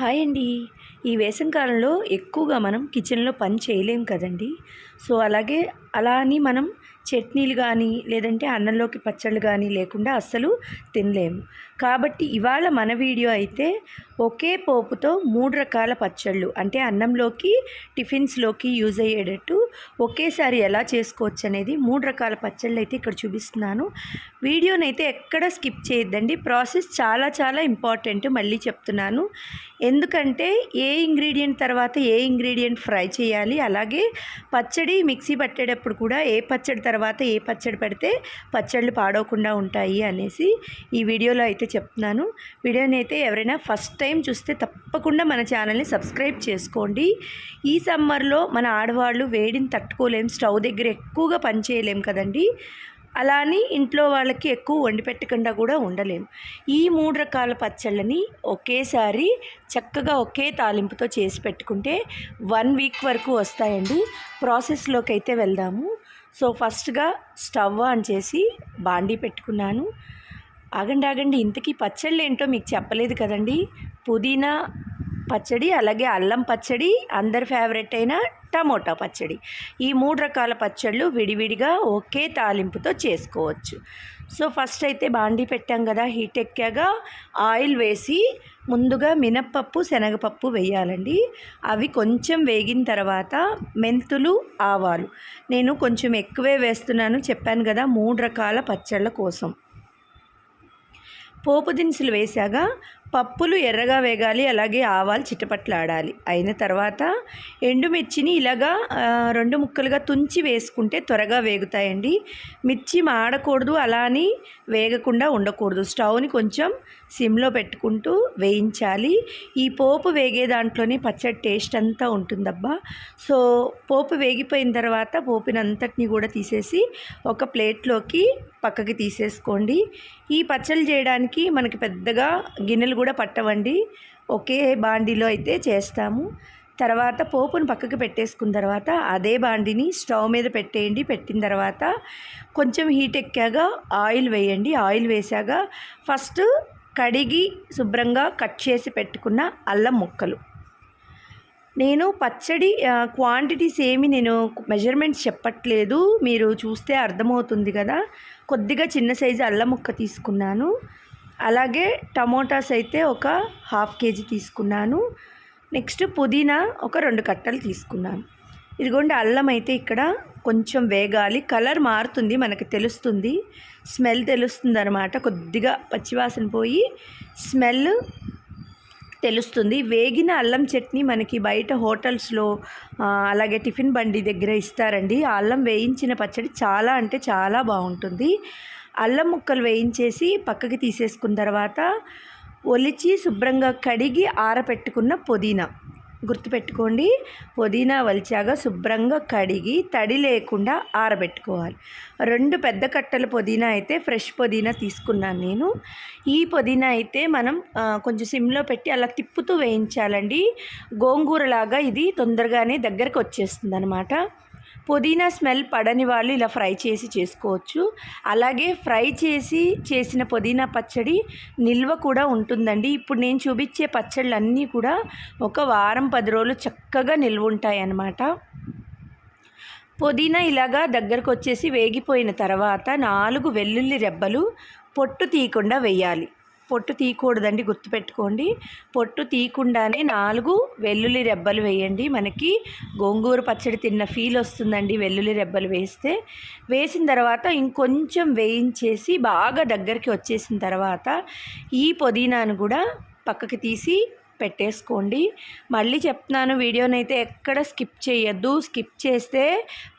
Hi అండి. ఈ వేసవికాలంలో ఎక్కువగా మనం కిచెన్లో పని చేయలేం కదండి. సో అలాగే అలా అని మనం చట్నీలు కానీ లేదంటే అన్నంలోకి పచ్చళ్ళు కానీ లేకుండా అస్సలు తినలేము కాబట్టి ఇవాళ మన వీడియో అయితే ఒకే పోపుతో మూడు రకాల పచ్చళ్ళు అంటే అన్నంలోకి టిఫిన్స్లోకి యూజ్ అయ్యేటట్టు ఒకేసారి ఎలా చేసుకోవచ్చు అనేది మూడు రకాల పచ్చళ్ళు అయితే ఇక్కడ చూపిస్తున్నాను. వీడియోని అయితే ఎక్కడ స్కిప్ చేయొద్దండి ప్రాసెస్ చాలా చాలా ఇంపార్టెంట్ మళ్ళీ చెప్తున్నాను. ఎందుకంటే ఏ ఇంగ్రీడియంట్ తర్వాత ఏ ఇంగ్రీడియంట్ ఫ్రై చేయాలి అలాగే పచ్చడి మిక్సీ పట్టేటప్పుడు కూడా ఏ పచ్చడి తర్వాత ఏ పచ్చడి పెడితే పచ్చళ్ళు పాడవకుండా ఉంటాయి అనేసి ఈ వీడియోలో అయితే చెప్తున్నాను. వీడియోని అయితే ఎవరైనా ఫస్ట్ టైం చూస్తే తప్పకుండా మన ఛానల్ని సబ్స్క్రైబ్ చేసుకోండి. ఈ సమ్మర్లో మన ఆడవాళ్ళు వేడిని తట్టుకోలేం స్టవ్ దగ్గర ఎక్కువగా పనిచేయలేం కదండి. అలానే ఇంట్లో వాళ్ళకి ఎక్కువ వండి పెట్టకుండా కూడా ఉండలేం. ఈ మూడు రకాల పచ్చళ్ళని ఒకేసారి చక్కగా ఒకే తాలింపుతో చేసి పెట్టుకుంటే వన్ వీక్ వరకు వస్తాయండి. ప్రాసెస్లోకి అయితే వెళ్దాము. సో ఫస్ట్గా స్టవ్ ఆన్ చేసి బాండీ పెట్టుకున్నాను. ఆగండి ఆగండి. ఇంతకీ పచ్చళ్ళు ఏంటో మీకు చెప్పలేదు కదండి. పుదీనా పచ్చడి అలాగే అల్లం పచ్చడి అందరి ఫేవరెట్ అయిన టమోటా పచ్చడి. ఈ మూడు రకాల పచ్చళ్ళు విడివిడిగా ఒకే తాలింపుతో చేసుకోవచ్చు. సో ఫస్ట్ అయితే బాండీ పెట్టాం కదా హీట్ ఎక్కాగా ఆయిల్ వేసి ముందుగా మినప్పప్పు శనగపప్పు వేయాలండి. అవి కొంచెం వేగిన తర్వాత మెంతులు ఆవాలు. నేను కొంచెం ఎక్కువే వేస్తున్నాను చెప్పాను కదా మూడు రకాల పచ్చళ్ళ కోసం. పోపు దినుసులు వేశాక పప్పులు ఎర్రగా వేగాలి అలాగే ఆవాలు చిట్టపట్లాడాలి అయిన తర్వాత ఎండుమిర్చిని ఇలాగా రెండు ముక్కలుగా తుంచి వేసుకుంటే త్వరగా వేగుతాయండి. మిర్చి మాడకూడదు అలా అని వేగకుండా ఉండకూడదు. స్టవ్ని కొంచెం సిమ్లో పెట్టుకుంటూ వేయించాలి. ఈ పోపు వేగే దాంట్లోనే పచ్చడి టేస్ట్ అంతా ఉంటుందబ్బా. సో పోపు వేగిపోయిన తర్వాత పోపునంతటిని కూడా తీసేసి ఒక ప్లేట్లోకి పక్కకి తీసేసుకోండి. ఈ పచ్చళ్ళు చేయడానికి మనకి పెద్దగా గిన్నెలు కూడా పట్టవండి. ఒకే బాండీలో అయితే చేస్తాము. తర్వాత పోపును పక్కకి పెట్టేసుకున్న తర్వాత అదే బాండిని స్టవ్ మీద పెట్టేయండి. పెట్టిన తర్వాత కొంచెం హీట్ ఎక్కాక ఆయిల్ వేయండి. ఆయిల్ వేసాక ఫస్ట్ కడిగి శుభ్రంగా కట్ చేసి పెట్టుకున్న అల్లం ముక్కలు. నేను పచ్చడి క్వాంటిటీస్ ఏమి నేను మెజర్మెంట్స్ చెప్పట్లేదు. మీరు చూస్తే అర్థమవుతుంది కదా. కొద్దిగా చిన్న సైజు అల్లం ముక్క తీసుకున్నాను. అలాగే టమోటాస్ అయితే ఒక హాఫ్ కేజీ తీసుకున్నాను. నెక్స్ట్ పుదీనా ఒక రెండు కట్టలు తీసుకున్నాను. ఇదిగోండి అల్లం అయితే ఇక్కడ కొంచెం వేగాలి. కలర్ మారుతుంది మనకి తెలుస్తుంది. స్మెల్ తెలుస్తుంది అనమాట కొద్దిగా పచ్చివాసన పోయి స్మెల్ తెలుస్తుంది. వేగిన అల్లం చట్నీ మనకి బయట హోటల్స్లో అలాగే టిఫిన్ బండి దగ్గర ఇస్తారండి. ఆ అల్లం వేయించిన పచ్చడి చాలా అంటే చాలా బాగుంటుంది. అల్లం ముక్కలు వేయించేసి పక్కకి తీసేసుకున్న తర్వాత ఒలిచి శుభ్రంగా కడిగి ఆరపెట్టుకున్న పుదీనా. గుర్తుపెట్టుకోండి పుదీనా వలిచాగా శుభ్రంగా కడిగి తడి లేకుండా ఆరబెట్టుకోవాలి. రెండు పెద్ద కట్టల పుదీనా అయితే ఫ్రెష్ పుదీనా తీసుకున్నాను నేను. ఈ పుదీనా అయితే మనం కొంచెం సిమ్లో పెట్టి అలా తిప్పుతూ వేయించాలండి. గోంగూరలాగా ఇది తొందరగానే దగ్గరకు వచ్చేస్తుంది అనమాట పుదీనా స్మెల్ పడని వాళ్ళు ఇలా ఫ్రై చేసి చేసుకోవచ్చు. అలాగే ఫ్రై చేసి చేసిన పుదీనా పచ్చడి నిల్వ కూడా ఉంటుందండి. ఇప్పుడు నేను చూపించే పచ్చళ్ళన్నీ కూడా ఒక వారం పది రోజులు చక్కగా నిల్వ ఉంటాయి అన్నమాట పుదీనా ఇలాగా దగ్గరకు వచ్చేసి వేగిపోయిన తర్వాత నాలుగు వెల్లుల్లి రెబ్బలు పొట్టు తీయకుండా వేయాలి. పొట్టు తీయకూడదండి గుర్తుపెట్టుకోండి. పొట్టు తీయకుండానే నాలుగు వెల్లుల్లి రెబ్బలు వేయండి. మనకి గోంగూర పచ్చడి తిన్న ఫీల్ వస్తుందండి వెల్లుల్లి రెబ్బలు వేస్తే. వేసిన తర్వాత ఇంకొంచెం వేయించేసి బాగా దగ్గరికి వచ్చేసిన తర్వాత ఈ పుదీనాను కూడా పక్కకి తీసి పెట్టేసుకోండి. మళ్ళీ చెప్తున్నాను వీడియోనైతే ఎక్కడ స్కిప్ చేయొద్దు. స్కిప్ చేస్తే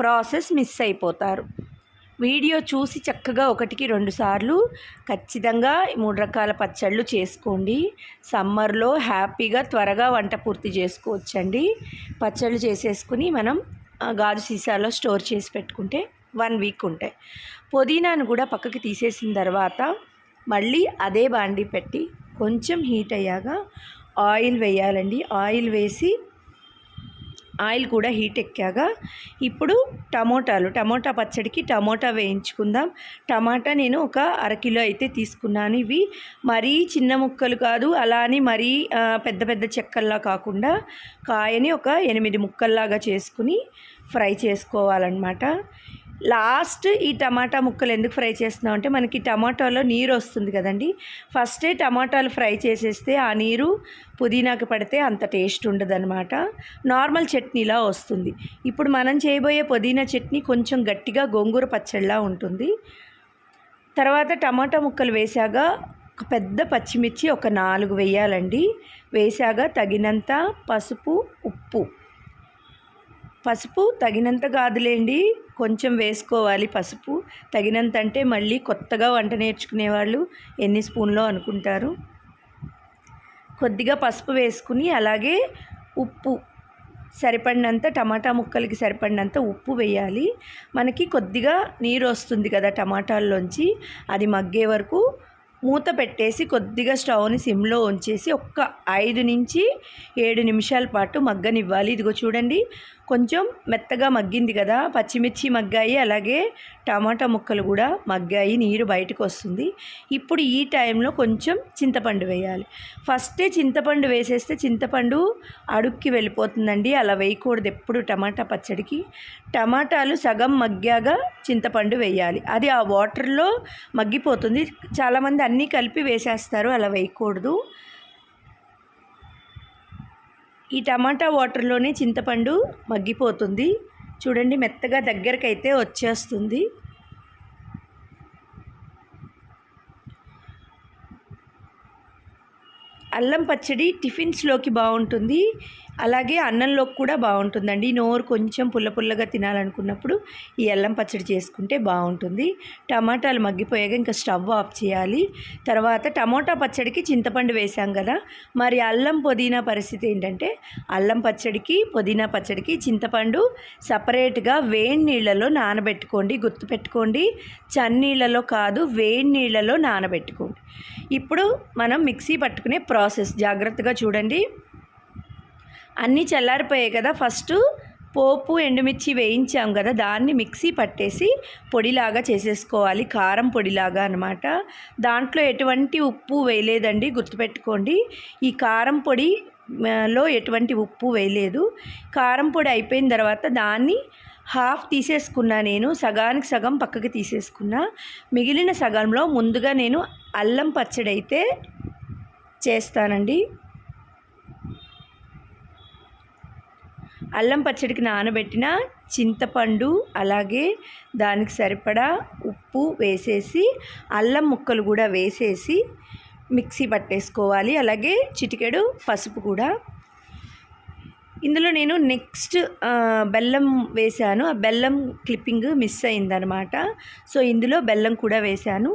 ప్రాసెస్ మిస్ అయిపోతారు. వీడియో చూసి చక్కగా ఒకటికి రెండు సార్లు ఖచ్చితంగా మూడు రకాల పచ్చళ్ళు చేసుకోండి. సమ్మర్లో హ్యాపీగా త్వరగా వంట పూర్తి చేసుకోవచ్చండి. పచ్చళ్ళు చేసేసుకుని మనం గాజు సీసాలో స్టోర్ చేసి పెట్టుకుంటే వన్ వీక్ ఉంటాయి. పుదీనాను కూడా పక్కకి తీసేసిన తర్వాత మళ్ళీ అదే బాండి పెట్టి కొంచెం హీట్ అయ్యాక ఆయిల్ వేయాలండి. ఆయిల్ వేసి ఆయిల్ కూడా హీట్ ఎక్కాక ఇప్పుడు టమోటాలు టమోటా పచ్చడికి టమోటా వేయించుకుందాం. టమాటా నేను ఒక అరకిలో అయితే తీసుకున్నాను ఇవి. మరీ చిన్న ముక్కలు కాదు అలా అని మరీ పెద్ద పెద్ద చెక్కల్లా కాకుండా కాయని ఒక ఎనిమిది ముక్కల్లాగా చేసుకుని ఫ్రై చేసుకోవాలన్నమాట. లాస్ట్ ఈ టమాటా ముక్కలు ఎందుకు ఫ్రై చేస్తున్నాం అంటే మనకి టమాటాలో నీరు వస్తుంది కదండి. ఫస్టే టమాటాలు ఫ్రై చేసేస్తే ఆ నీరు పుదీనాకి పడితే అంత టేస్ట్ ఉండదనమాట నార్మల్ చట్నీలా వస్తుంది. ఇప్పుడు మనం చేయబోయే పుదీనా చట్నీ కొంచెం గట్టిగా గోంగూర పచ్చడిలా ఉంటుంది. తర్వాత టమాటా ముక్కలు వేసాక ఒక పెద్ద పచ్చిమిర్చి ఒక నాలుగు వేయాలండి. వేసాక తగినంత పసుపు ఉప్పు పసుపు తగినంత కాదులేండి. కొంచెం వేసుకోవాలి పసుపు. తగినంత అంటే మళ్ళీ కొత్తగా వంట నేర్చుకునే వాళ్ళు ఎన్ని స్పూన్లో అనుకుంటారు? కొద్దిగా పసుపు వేసుకుని అలాగే ఉప్పు సరిపడినంత టమాటా ముక్కలకి సరిపడినంత ఉప్పు వేయాలి. మనకి కొద్దిగా నీరు వస్తుంది కదా టమాటాల్లోంచి. అది మగ్గే వరకు మూత పెట్టేసి కొద్దిగా స్టవ్ని సిమ్లో ఉంచేసి ఒక్క ఐదు నుంచి ఏడు నిమిషాల పాటు మగ్గనివ్వాలి. ఇదిగో చూడండి. కొంచెం మెత్తగా మగ్గింది కదా పచ్చిమిర్చి మగ్గాయి అలాగే టమాటా ముక్కలు కూడా మగ్గాయి నీరు బయటకు వస్తుంది. ఇప్పుడు ఈ టైంలో కొంచెం చింతపండు వేయాలి. ఫస్టే చింతపండు వేసేస్తే చింతపండు అడుక్కి వెళ్ళిపోతుందండి అలా వేయకూడదు ఎప్పుడు టమాటా పచ్చడికి. టమాటాలు సగం మగ్గాక చింతపండు వేయాలి. అది ఆ వాటర్లో మగ్గిపోతుంది. చాలామంది అన్నీ కలిపి వేసేస్తారు అలా వేయకూడదు. ఈ టమాటా వాటర్లోనే చింతపండు మగ్గిపోతుంది. చూడండి మెత్తగా దగ్గరకైతే వచ్చేస్తుంది. అల్లం పచ్చడి టిఫిన్స్లోకి బాగుంటుంది. అలాగే అన్నంలోకి కూడా బాగుంటుందండి. నోరు కొంచెం పుల్ల పుల్లగా తినాలనుకున్నప్పుడు ఈ అల్లం పచ్చడి చేసుకుంటే బాగుంటుంది. టమాటాలు మగ్గిపోయాక ఇంకా స్టవ్ ఆఫ్ చేయాలి. తర్వాత టమోటా పచ్చడికి చింతపండు వేసాం కదా. మరి అల్లం పుదీనా పరిస్థితి ఏంటంటే అల్లం పచ్చడికి పుదీనా పచ్చడికి చింతపండు సపరేట్గా వేడి నీళ్ళలో నానబెట్టుకోండి. గుర్తుపెట్టుకోండి చన్నీళ్ళలో కాదు వేడి నీళ్ళలో నానబెట్టుకోండి. ఇప్పుడు మనం మిక్సీ పట్టుకునే ప్రాసెస్. జాగ్రత్తగా చూడండి. అన్నీ చల్లారిపోయాయి కదా. ఫస్ట్ పోపు ఎండుమిర్చి వేయించాం కదా. దాన్ని మిక్సీ పట్టేసి పొడిలాగా చేసేసుకోవాలి. కారం పొడిలాగా అనమాట దాంట్లో ఎటువంటి ఉప్పు వేయలేదండి. గుర్తుపెట్టుకోండి. ఈ కారం పొడి లో ఎటువంటి ఉప్పు వేయలేదు. కారం పొడి అయిపోయిన తర్వాత దాన్ని హాఫ్ తీసేసుకున్నా నేను. సగానికి సగం పక్కకి తీసేసుకున్నా. మిగిలిన సగంలో ముందుగా నేను అల్లం పచ్చడి అయితే చేస్తానండి. అల్లం పచ్చడికి నానబెట్టిన చింతపండు అలాగే దానికి సరిపడా ఉప్పు వేసేసి అల్లం ముక్కలు కూడా వేసేసి మిక్సీ పట్టేసుకోవాలి. అలాగే చిటికెడు పసుపు కూడా ఇందులో నేను నెక్స్ట్ బెల్లం వేశాను. ఆ బెల్లం క్లిప్పింగ్ మిస్ అయిందనమాట సో ఇందులో బెల్లం కూడా వేశాను.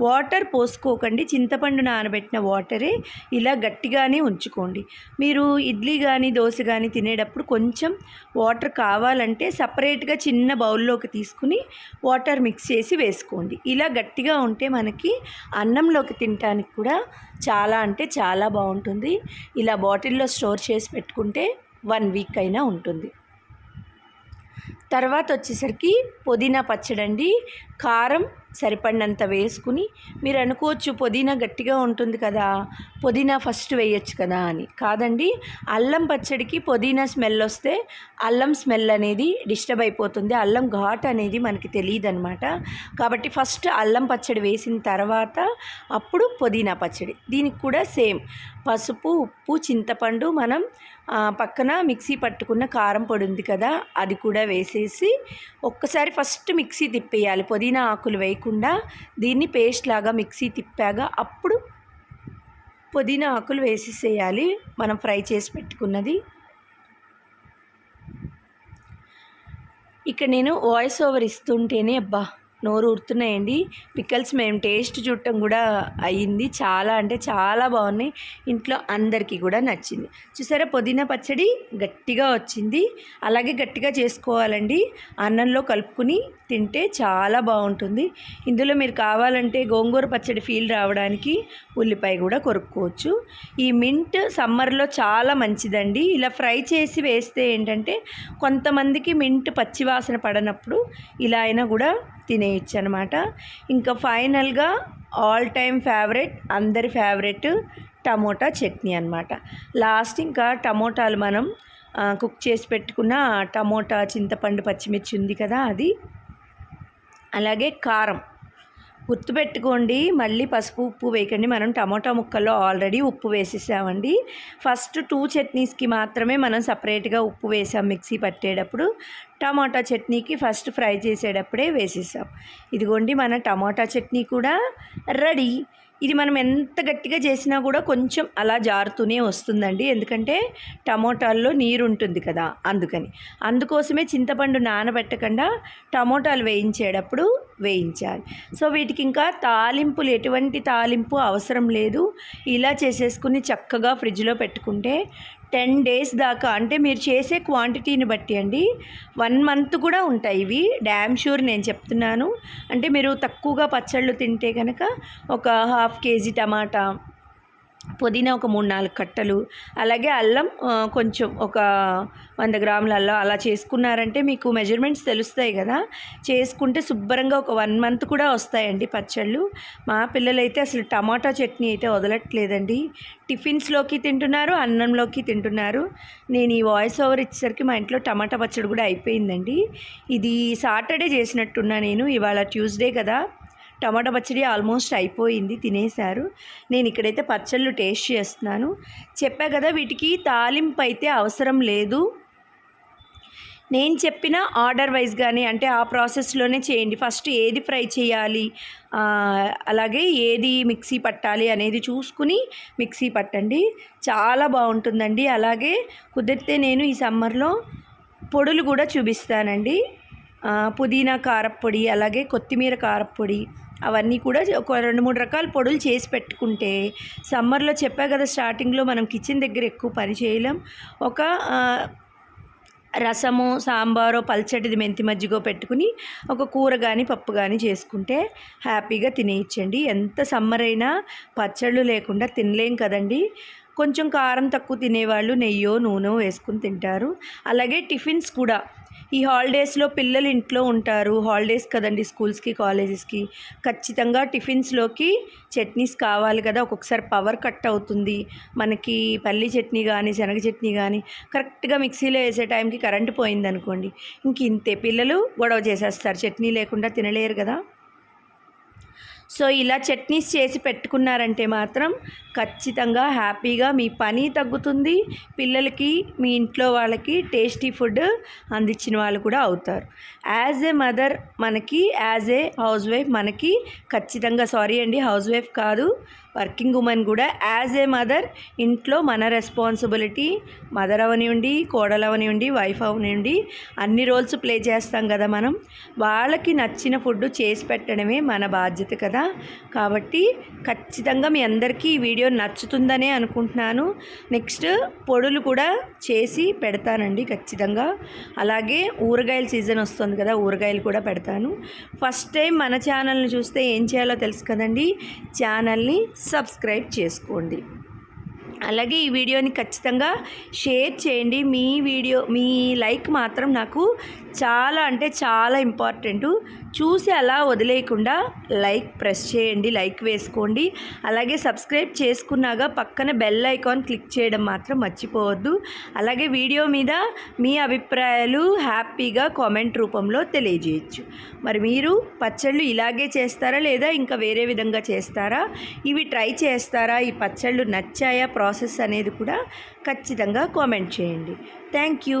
వాటర్ పోసుకోకండి. చింతపండు నానబెట్టిన వాటరే ఇలా గట్టిగానే ఉంచుకోండి. మీరు ఇడ్లీ కానీ దోశ కానీ తినేటప్పుడు కొంచెం వాటర్ కావాలంటే సపరేట్గా చిన్న బౌల్లోకి తీసుకుని వాటర్ మిక్స్ చేసి వేసుకోండి. ఇలా గట్టిగా ఉంటే మనకి అన్నంలోకి తినటానికి కూడా చాలా అంటే చాలా బాగుంటుంది. ఇలా బాటిల్లో స్టోర్ చేసి పెట్టుకుంటే వన్ వీక్ అయినా ఉంటుంది. తర్వాత వచ్చేసరికి పుదీనా పచ్చడండి కారం సరిపడినంత వేసుకుని మీరు అనుకోవచ్చు పుదీనా గట్టిగా ఉంటుంది కదా పుదీనా ఫస్ట్ వేయొచ్చు కదా అని. కాదండి అల్లం పచ్చడికి పుదీనా స్మెల్ వస్తే అల్లం స్మెల్ అనేది డిస్టర్బ్ అయిపోతుంది. అల్లం ఘాట్ అనేది మనకి తెలియదు అనమాట కాబట్టి ఫస్ట్ అల్లం పచ్చడి వేసిన తర్వాత అప్పుడు పుదీనా పచ్చడి. దీనికి కూడా సేమ్ పసుపు ఉప్పు చింతపండు మనం పక్కన మిక్సీ పట్టుకున్న కారం పొడి ఉంది కదా అది కూడా వేసేసి ఒక్కసారి ఫస్ట్ మిక్సీ తిప్పేయాలి. పుదీనా ఆకులు వేయకుండా దీన్ని పేస్ట్ లాగా మిక్సీ తిప్పాగా అప్పుడు పుదీనా ఆకులు వేసేసేయాలి. మనం ఫ్రై చేసి పెట్టుకున్నది. ఇక్కడ నేను వాయిస్ ఓవర్ ఇస్తుంటేనే అబ్బా నోరు ఊరుతున్నాయండి. పిక్కల్స్ మేము టేస్ట్ చూడటం కూడా అయ్యింది. చాలా అంటే చాలా బాగున్నాయి. ఇంట్లో అందరికీ కూడా నచ్చింది. చూసారా పుదీనా పచ్చడి గట్టిగా వచ్చింది. అలాగే గట్టిగా చేసుకోవాలండి. అన్నంలో కలుపుకుని తింటే చాలా బాగుంటుంది. ఇందులో మీరు కావాలంటే గోంగూర పచ్చడి ఫీల్ రావడానికి ఉల్లిపాయ కూడా కొరుక్కోవచ్చు. ఈ మింట్ సమ్మర్లో చాలా మంచిదండి. ఇలా ఫ్రై చేసి వేస్తే ఏంటంటే కొంతమందికి మింట్ పచ్చివాసన పడనప్పుడు ఇలా అయినా కూడా తినేయచ్చు అనమాట ఇంకా ఫైనల్గా ఆల్ టైమ్ ఫేవరెట్ అందరి ఫేవరెట్ టమోటా చట్నీ అనమాట. లాస్ట్ ఇంకా టమోటాలు మనం కుక్ చేసి పెట్టుకున్న టమోటా చింతపండు పచ్చిమిర్చి ఉంది కదా అది. అలాగే కారం. గుర్తుపెట్టుకోండి మళ్ళీ పసుపు ఉప్పు వేయకండి. మనం టమోటా ముక్కల్లో ఆల్రెడీ ఉప్పు వేసేసామండి. ఫస్ట్ టూ చట్నీస్కి మాత్రమే మనం సపరేట్గా ఉప్పు వేసాం మిక్సీ పట్టేటప్పుడు. టమాటా చట్నీకి ఫస్ట్ ఫ్రై చేసేటప్పుడే వేసేసాం. ఇదిగోండి మన టమాటా చట్నీ కూడా రెడీ. ఇది మనం ఎంత గట్టిగా చేసినా కూడా కొంచెం అలా జారుతూనే వస్తుందండి. ఎందుకంటే టమోటాల్లో నీరు ఉంటుంది కదా అందుకని. అందుకోసమే చింతపండు నానబెట్టకుండా టమోటాలు వేయించేటప్పుడు వేయించాలి. సో వీటికి ఇంకా తాలింపులు ఎటువంటి తాలింపు అవసరం లేదు. ఇలా చేసేసుకుని చక్కగా ఫ్రిడ్జ్లో పెట్టుకుంటే టెన్ డేస్ దాకా అంటే మీరు చేసే క్వాంటిటీని బట్టి అండి వన్ మంత్ కూడా ఉంటాయి ఇవి. డ్యామ్ షూర్ నేను చెప్తున్నాను. అంటే మీరు తక్కువగా పచ్చళ్ళు తింటే కనుక ఒక హాఫ్ కేజీ టమాటా పుదీనా ఒక మూడు నాలుగు కట్టలు అలాగే అల్లం కొంచెం ఒక వంద గ్రాముల అల్లం అలా చేసుకున్నారంటే మీకు మెజర్మెంట్స్ తెలుస్తాయి కదా. చేసుకుంటే శుభ్రంగా ఒక వన్ మంత్ కూడా వస్తాయండి పచ్చళ్ళు. మా పిల్లలైతే అసలు టమాటా చట్నీ అయితే వదలట్లేదండి. టిఫిన్స్లోకి తింటున్నారు అన్నంలోకి తింటున్నారు. నేను ఈ వాయిస్ ఓవర్ ఇచ్చేసరికి మా ఇంట్లో టమాటా పచ్చడి కూడా అయిపోయిందండి. ఇది సాటర్డే చేసినట్టున్నా నేను ఇవాళ ట్యూస్డే కదా. టమాటా పచ్చడి ఆల్మోస్ట్ అయిపోయింది తినేశారు. నేను ఇక్కడైతే పచ్చళ్ళు టేస్ట్ చేస్తున్నాను. చెప్పా కదా వీటికి తాలింపు అయితే అవసరం లేదు. నేను చెప్పిన ఆర్డర్ వైజ్ కానీ అంటే ఆ ప్రాసెస్లోనే చేయండి. ఫస్ట్ ఏది ఫ్రై చేయాలి అలాగే ఏది మిక్సీ పట్టాలి అనేది చూసుకుని మిక్సీ పట్టండి. చాలా బాగుంటుందండి. అలాగే కుదిరితే నేను ఈ సమ్మర్లో పొడులు కూడా చూపిస్తానండి. పుదీనా కారప్పొడి అలాగే కొత్తిమీర కారప్పొడి అవన్నీ కూడా ఒక రెండు మూడు రకాల పొడులు చేసి పెట్టుకుంటే సమ్మర్లో చెప్పా కదా స్టార్టింగ్లో మనం కిచెన్ దగ్గర ఎక్కువ పని చేయలేం. ఒక రసము సాంబారో పల్చటిది మెంతి మజ్జిగో పెట్టుకుని ఒక కూర కానీ పప్పు కానీ చేసుకుంటే హ్యాపీగా తినేయచ్చండి. ఎంత సమ్మర్ అయినా పచ్చళ్ళు లేకుండా తినలేం కదండి. కొంచెం కారం తక్కువ తినేవాళ్ళు నెయ్యో నూనె వేసుకుని తింటారు. అలాగే టిఫిన్స్ కూడా ఈ హాలిడేస్లో పిల్లలు ఇంట్లో ఉంటారు. హాలిడేస్ కదండి స్కూల్స్కి కాలేజెస్కి. ఖచ్చితంగా టిఫిన్స్లోకి చట్నీస్ కావాలి కదా. ఒక్కొక్కసారి పవర్ కట్ అవుతుంది. మనకి పల్లి చట్నీ కానీ శనగ చట్నీ కానీ కరెక్ట్గా మిక్సీలో వేసే టైంకి కరెంటు పోయిందనుకోండి. ఇంక ఇంతే పిల్లలు గొడవ చేసేస్తారు. చట్నీ లేకుండా తినలేరు కదా. సో ఇలా చట్నీస్ చేసి పెట్టుకున్నారంటే మాత్రం ఖచ్చితంగా హ్యాపీగా మీ పని తగ్గుతుంది పిల్లలకి మీ ఇంట్లో వాళ్ళకి టేస్టీ ఫుడ్ అందించిన వాళ్ళు కూడా అవుతారు. యాజ్ ఏ మదర్ మనకి యాజ్ ఏ హౌస్ వైఫ్ మనకి ఖచ్చితంగా సారీ అండి హౌస్ వైఫ్ కాదు వర్కింగ్ ఉమెన్ కూడా యాజ్ ఏ మదర్ ఇంట్లో మన రెస్పాన్సిబిలిటీ మదర్ అవనివ్వండి కోడలు అవనివ్వండి వైఫ్ అవనివ్వండి అన్ని రోల్స్ ప్లే చేస్తాం కదా మనం. వాళ్ళకి నచ్చిన ఫుడ్ చేసి పెట్టడమే మన బాధ్యత కదా. కాబట్టి ఖచ్చితంగా మీ అందరికీ ఈ వీడియో నచ్చుతుందనే అనుకుంటున్నాను. నెక్స్ట్ పొడులు కూడా చేసి పెడతానండి ఖచ్చితంగా. అలాగే ఊరగాయల సీజన్ వస్తుంది కదా ఊరగాయలు కూడా పెడతాను. ఫస్ట్ టైం మన ఛానల్ని చూస్తే ఏం చేయాలో తెలుసు కదండి? ఛానల్ని సబ్స్క్రైబ్ చేసుకోండి. అలాగే ఈ వీడియోని ఖచ్చితంగా షేర్ చేయండి. మీ వీడియో మీ లైక్ మాత్రం నాకు చాలా అంటే చాలా ఇంపార్టెంట్. చూసి అలా వదిలేయకుండా లైక్ ప్రెస్ చేయండి లైక్ వేసుకోండి. అలాగే సబ్స్క్రైబ్ చేసుకున్నాక పక్కన బెల్ ఐకాన్ క్లిక్ చేయడం మాత్రం మర్చిపోవద్దు. అలాగే వీడియో మీద మీ అభిప్రాయాలు హ్యాపీగా కామెంట్ రూపంలో తెలియజేయచ్చు. మరి మీరు పచ్చళ్ళు ఇలాగే చేస్తారా లేదా ఇంకా వేరే విధంగా చేస్తారా? ఇవి ట్రై చేస్తారా? ఈ పచ్చళ్ళు నచ్చాయా? ప్రాసెస్ అనేది కూడా ఖచ్చితంగా కామెంట్ చేయండి. Thank you.